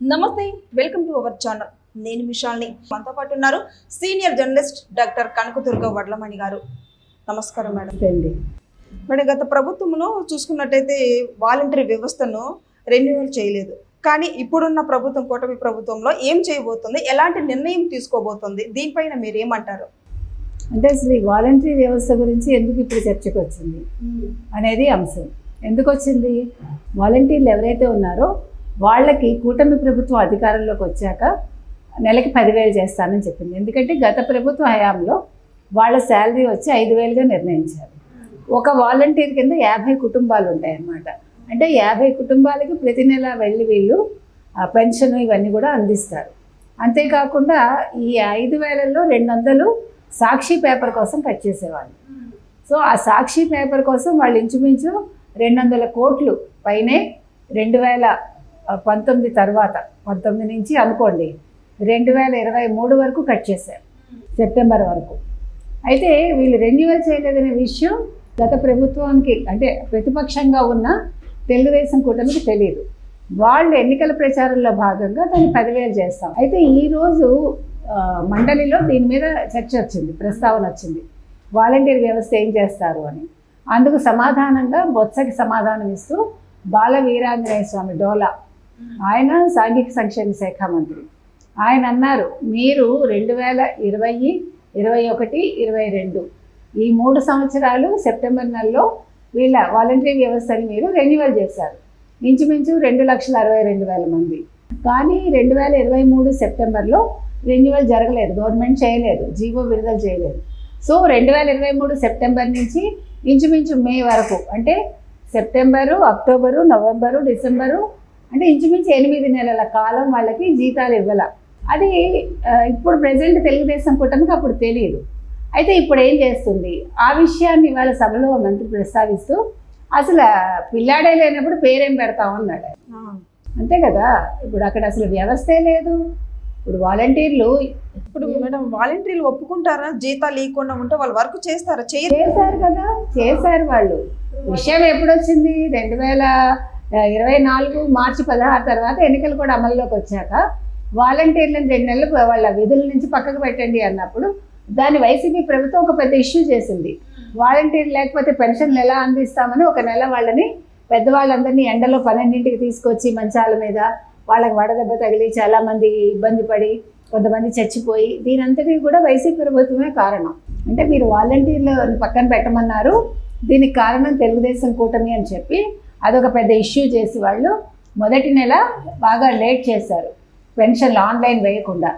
నమస్తే welcome to our channel. నేను విశాల్ని మనతో పాటు ఉన్నారు senior journalist doctor Kanakadurga Vadlamani గారు. నమస్కారం మేడం. అండి. మేడం గత ప్రభుత్వంలో చూసుకున్నట్టయితే వాలంటరీ వ్యవస్థను రెన్యువల్ చేయలేదు. కానీ ఇప్పుడున్న ప్రభుత్వం కూటమి ప్రభుత్వంలో ఏం చేయబోతుంది? ఎలాంటి నిర్ణయం తీసుకోబోతుంది? దీనిపైన మీరు ఏమంటారు అంటే అసలు ఈ వాలంటరీ వ్యవస్థ గురించి ఎందుకు ఇప్పుడు చర్చకు వచ్చింది? అనేది అంశం. ఎందుకు వచ్చింది? వాలంటీర్లు ఎవరైతే ఉన్నారో వాళ్ళకి కూటమి ప్రభుత్వం అధికారంలోకి వచ్చాక నెలకి పదివేలు చేస్తానని చెప్పింది. ఎందుకంటే గత ప్రభుత్వ హయాంలో వాళ్ళ శాలరీ వచ్చి ఐదు వేలుగా నిర్ణయించారు. ఒక వాలంటీర్ కింద యాభై కుటుంబాలు ఉంటాయి అన్నమాట అంటే యాభై కుటుంబాలకి ప్రతి నెల వెళ్ళి వీళ్ళు ఆ పెన్షన్ ఇవన్నీ కూడా అందిస్తారు. అంతేకాకుండా ఈ ఐదు వేలలో రెండు వందలు సాక్షి పేపర్ కోసం కట్ చేసేవాళ్ళు. సో ఆ సాక్షి పేపర్ కోసం వాళ్ళు ఇంచుమించు రెండు వందల కోట్లు పైనే రెండు వేల పంతొమ్మిది తర్వాత పంతొమ్మిది నుంచి అనుకోండి రెండు వేల ఇరవై మూడు వరకు కట్ చేశారు సెప్టెంబర్ వరకు. అయితే వీళ్ళు రెన్యువల్ చేయలేదనే విషయం గత ప్రభుత్వానికి అంటే ప్రతిపక్షంగా ఉన్న తెలుగుదేశం కూటమికి తెలియదు వాళ్ళు ఎన్నికల ప్రచారంలో భాగంగా దాన్ని పదివేలు చేస్తాం. అయితే ఈరోజు మండలిలో దీని మీద చర్చ వచ్చింది ప్రస్తావన వచ్చింది. వాలంటీర్ వ్యవస్థ ఏం చేస్తారు అని. అందుకు సమాధానంగా బొత్సకి సమాధానం ఇస్తూ బాల వీరాంజనేయ స్వామి డోలా ఆయన సాంఘిక సంక్షేమ శాఖ మంత్రి. ఆయన అన్నారు మీరు రెండు వేల ఇరవై ఇరవై ఒకటి ఇరవై రెండు ఈ మూడు సంవత్సరాలు సెప్టెంబర్ నెలలో వీళ్ళ వాలంటరీ వ్యవస్థని మీరు రెన్యువల్ చేశారు. ఇంచుమించు రెండు లక్షల అరవై రెండు వేల మంది. కానీ రెండు వేల ఇరవై మూడు సెప్టెంబర్లో రెన్యువల్ జరగలేదు. గవర్నమెంట్ చేయలేదు. జీవో విడుదల చేయలేదు. సో రెండు వేల ఇరవై మూడు సెప్టెంబర్ నుంచి ఇంచుమించు మే వరకు అంటే సెప్టెంబరు అక్టోబరు నవంబరు డిసెంబరు అంటే ఇంచుమించు ఎనిమిది నెలల కాలం వాళ్ళకి జీతాలు ఇవ్వాల. అది ఇప్పుడు ప్రజెంట్ తెలుగుదేశం కూటమికి అప్పుడు తెలియదు అయితే ఇప్పుడు ఏం చేస్తుంది? ఆ విషయాన్ని వాళ్ళ సభలో మంత్రి ప్రస్తావిస్తూ అసలు పిల్లాడే లేనప్పుడు పేరేం పెడతామన్నాడు అంతే కదా? ఇప్పుడు అక్కడ అసలు వ్యవస్థే లేదు. ఇప్పుడు వాలంటీర్లు ఇప్పుడు మేడం వాలంటీర్లు ఒప్పుకుంటారా? జీతాలు ఇవ్వకుండా ఉంటే వాళ్ళు వర్క్ చేస్తారా? చేశారు కదా? చేశారు వాళ్ళు. విషయం ఎప్పుడు వచ్చింది రెండు వేల ఇరవై నాలుగు మార్చి పదహారు తర్వాత ఎన్నికలు కూడా అమల్లోకి వచ్చాక వాలంటీర్లను రెండు నెలలు వాళ్ళ విధుల నుంచి పక్కకు పెట్టండి అన్నప్పుడు దాన్ని వైసీపీ ప్రభుత్వం ఒక పెద్ద ఇష్యూ చేసింది. వాలంటీర్ లేకపోతే పెన్షన్లు ఎలా అందిస్తామని ఒక నెల వాళ్ళని పెద్దవాళ్ళందరినీ ఎండలో పన్నెండింటికి తీసుకొచ్చి మంచాల మీద వాళ్ళకి వడదెబ్బ తగిలి చాలామంది ఇబ్బంది పడి కొంతమంది చచ్చిపోయి దీనంతటికి కూడా వైసీపీ ప్రభుత్వమే కారణం. అంటే మీరు వాలంటీర్లు పక్కన పెట్టమన్నారు. దీనికి కారణం తెలుగుదేశం కూటమి అని చెప్పి అదొక పెద్ద ఇష్యూ చేసి వాళ్ళు మొదటి నెల బాగా లేట్ చేశారు. పెన్షన్లు ఆన్లైన్ వేయకుండా.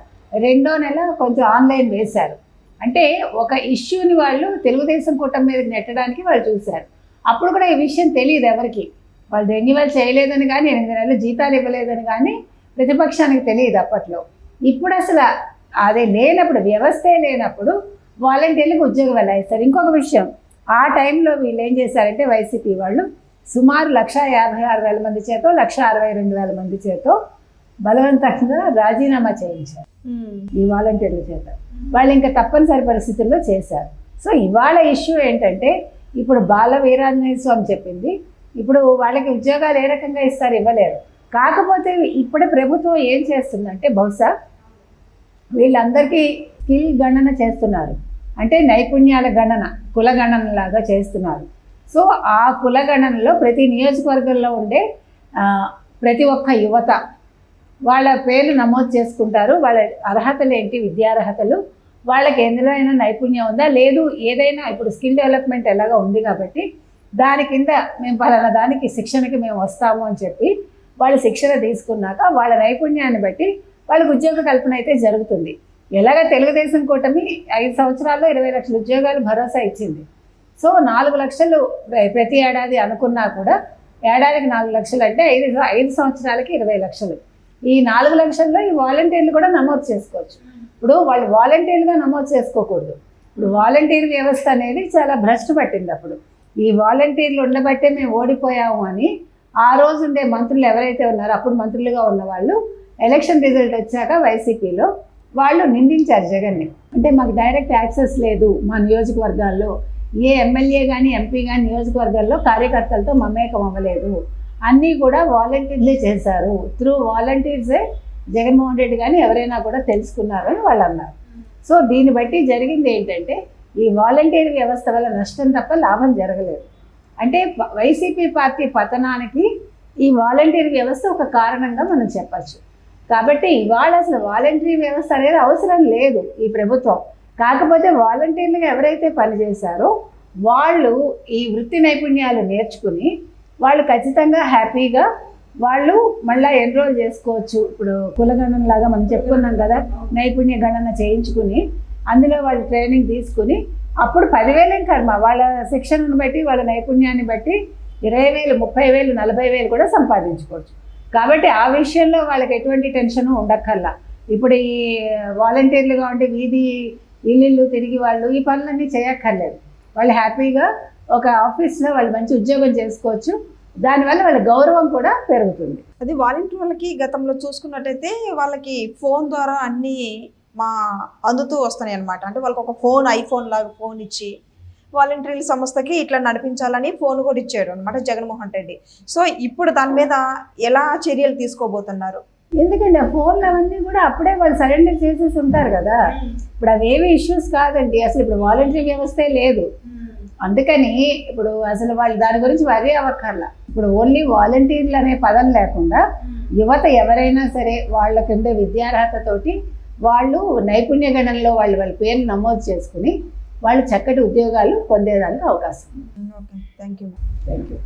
రెండో నెల కొంచెం ఆన్లైన్ వేశారు. అంటే ఒక ఇష్యూని వాళ్ళు తెలుగుదేశం కూటమి మీద నెట్టడానికి వాళ్ళు చూశారు. అప్పుడు కూడా ఈ విషయం తెలియదు ఎవరికి. వాళ్ళు రెన్యువల్ చేయలేదని కానీ ఎనిమిది నెలలు జీతాలు ఇవ్వలేదని కానీ ప్రతిపక్షానికి తెలియదు అప్పట్లో. ఇప్పుడు అసలు అదే లేనప్పుడు వ్యవస్థే లేనప్పుడు వాలంటీర్లకు ఉద్యోగం ఎలా సార్ ఇంకొక విషయం ఆ టైంలో వీళ్ళు ఏం చేశారంటే వైసీపీ వాళ్ళు సుమారు లక్ష యాభై ఆరు వేల మంది చేతో లక్ష అరవై రెండు వేల మంది చేతో బలవంతంగా రాజీనామా చేయించారు. ఈ వాలంటీర్ల చేత. వాళ్ళు ఇంకా తప్పనిసరి పరిస్థితుల్లో చేశారు. సో ఇవాళ ఇష్యూ ఏంటంటే ఇప్పుడు బాల వీరాంజనేయ స్వామి చెప్పింది ఇప్పుడు వాళ్ళకి ఉద్యోగాలు ఏ రకంగా ఇస్తారు ఇవ్వలేరు. కాకపోతే ఇప్పుడు ప్రభుత్వం ఏం చేస్తుందంటే బహుశా వీళ్ళందరికీ స్కిల్ గణన చేస్తున్నారు. అంటే నైపుణ్యాల గణన కుల గణన లాగా చేస్తున్నారు. సో ఆ కులగణనలో ప్రతి నియోజకవర్గంలో ఉండే ప్రతి ఒక్క యువత వాళ్ళ పేర్లు నమోదు చేసుకుంటారు. వాళ్ళ అర్హతలు ఏంటి? విద్యార్హతలు వాళ్ళకి ఎందులో అయినా నైపుణ్యం ఉందా? లేదు ఏదైనా ఇప్పుడు స్కిల్ డెవలప్మెంట్ ఎలాగా ఉంది కాబట్టి దాని కింద మేము పలానా దానికి శిక్షణకి మేము వస్తాము అని చెప్పి వాళ్ళు శిక్షణ తీసుకున్నాక వాళ్ళ నైపుణ్యాన్ని బట్టి వాళ్ళకి ఉద్యోగ కల్పన అయితే జరుగుతుంది. ఎలాగ తెలుగుదేశం కూటమి ఐదు సంవత్సరాల్లో ఇరవై లక్షల ఉద్యోగాలు భరోసా ఇచ్చింది. సో నాలుగు లక్షలు ప్రతి ఏడాది అనుకున్నా కూడా ఏడాదికి నాలుగు లక్షలు అంటే ఐదు ఐదు సంవత్సరాలకి ఇరవై లక్షలు. ఈ నాలుగు లక్షల్లో ఈ వాలంటీర్లు కూడా నమోదు చేసుకోవచ్చు. ఇప్పుడు వాళ్ళు వాలంటీర్లుగా నమోదు చేసుకోకూడదు. ఇప్పుడు వాలంటీర్ వ్యవస్థ అనేది చాలా భ్రష్టు పట్టింది అప్పుడు. ఈ వాలంటీర్లు ఉండబట్టే మేము ఓడిపోయాము అని ఆ రోజు ఉండే మంత్రులు ఎవరైతే ఉన్నారో అప్పుడు మంత్రులుగా ఉన్న వాళ్ళు ఎలక్షన్ రిజల్ట్ వచ్చాక వైసీపీలో వాళ్ళు నిందించారు జగన్ని. అంటే మాకు డైరెక్ట్ యాక్సెస్ లేదు మా నియోజకవర్గాల్లో. ఏ ఎమ్మెల్యే కానీ ఎంపీ కానీ నియోజకవర్గాల్లో కార్యకర్తలతో మమేకం అవ్వలేదు. అన్నీ కూడా వాలంటీర్లే చేశారు. త్రూ వాలంటీర్సే జగన్మోహన్ రెడ్డి కానీ ఎవరైనా కూడా తెలుసుకున్నారు అని వాళ్ళు అన్నారు. సో దీన్ని బట్టి జరిగింది ఏంటంటే ఈ వాలంటీర్ వ్యవస్థ వల్ల నష్టం తప్ప లాభం జరగలేదు. అంటే వైసీపీ పార్టీ పతనానికి ఈ వాలంటీర్ వ్యవస్థ ఒక కారణంగా మనం చెప్పచ్చు. కాబట్టి ఇవాళ అసలు వాలంటీర్ వ్యవస్థ అనేది అవసరం లేదు ఈ ప్రభుత్వం. కాకపోతే వాలంటీర్లుగా ఎవరైతే పనిచేశారో వాళ్ళు ఈ వృత్తి నైపుణ్యాలు నేర్చుకుని వాళ్ళు ఖచ్చితంగా హ్యాపీగా వాళ్ళు మళ్ళీ ఎన్రోల్ చేసుకోవచ్చు. ఇప్పుడు కులగణన లాగా మనం చెప్పుకున్నాం కదా నైపుణ్య గణన చేయించుకుని అందులో వాళ్ళు ట్రైనింగ్ తీసుకుని అప్పుడు పదివేలేం కర్మ. వాళ్ళ శిక్షణను బట్టి వాళ్ళ నైపుణ్యాన్ని బట్టి ఇరవై వేలు ముప్పై వేలు నలభై వేలు కూడా సంపాదించుకోవచ్చు. కాబట్టి ఆ విషయంలో వాళ్ళకి ఎటువంటి టెన్షన్ ఉండక్కల్లా ఇప్పుడు ఈ వాలంటీర్లుగా ఉంటే వీధి ఇల్లు తిరిగి వాళ్ళు ఈ పనులన్నీ చేయక్కర్లేదు. వాళ్ళు హ్యాపీగా ఒక ఆఫీస్లో వాళ్ళు మంచి ఉద్యోగం చేసుకోవచ్చు. దానివల్ల వాళ్ళ గౌరవం కూడా పెరుగుతుంది. అది వాలంటీర్ వాళ్ళకి గతంలో చూసుకున్నట్టయితే వాళ్ళకి ఫోన్ ద్వారా అన్నీ మా అందుతూ వస్తున్నాయి అనమాట అంటే వాళ్ళకి ఒక ఫోన్ ఐఫోన్ లాగా ఫోన్ ఇచ్చి వాలంటీర్ల సంస్థకి ఇట్లా నడిపించాలని ఫోన్ కూడా ఇచ్చాడు అనమాట జగన్మోహన్ రెడ్డి. సో ఇప్పుడు దాని మీద ఎలా చర్యలు తీసుకోబోతున్నారు? ఎందుకంటే ఆ ఫోన్లు అవన్నీ కూడా అప్పుడే వాళ్ళు సరెండర్ చేసేసి ఉంటారు కదా. ఇప్పుడు అవేవి ఇష్యూస్ కాదండి. అసలు ఇప్పుడు వాలంటరీ వ్యవస్థే లేదు. అందుకని ఇప్పుడు అసలు వాళ్ళు దాని గురించి వరి అవ్వక్కర్లా. ఇప్పుడు ఓన్లీ వాలంటీర్లు అనే పదం లేకుండా యువత ఎవరైనా సరే వాళ్ళకి ఉండే విద్యార్హతతోటి వాళ్ళు నైపుణ్య గణంలో వాళ్ళు వాళ్ళ పేరు నమోదు చేసుకుని వాళ్ళు చక్కటి ఉద్యోగాలు పొందేదానికి అవకాశం ఉంది. Okay thank you thank you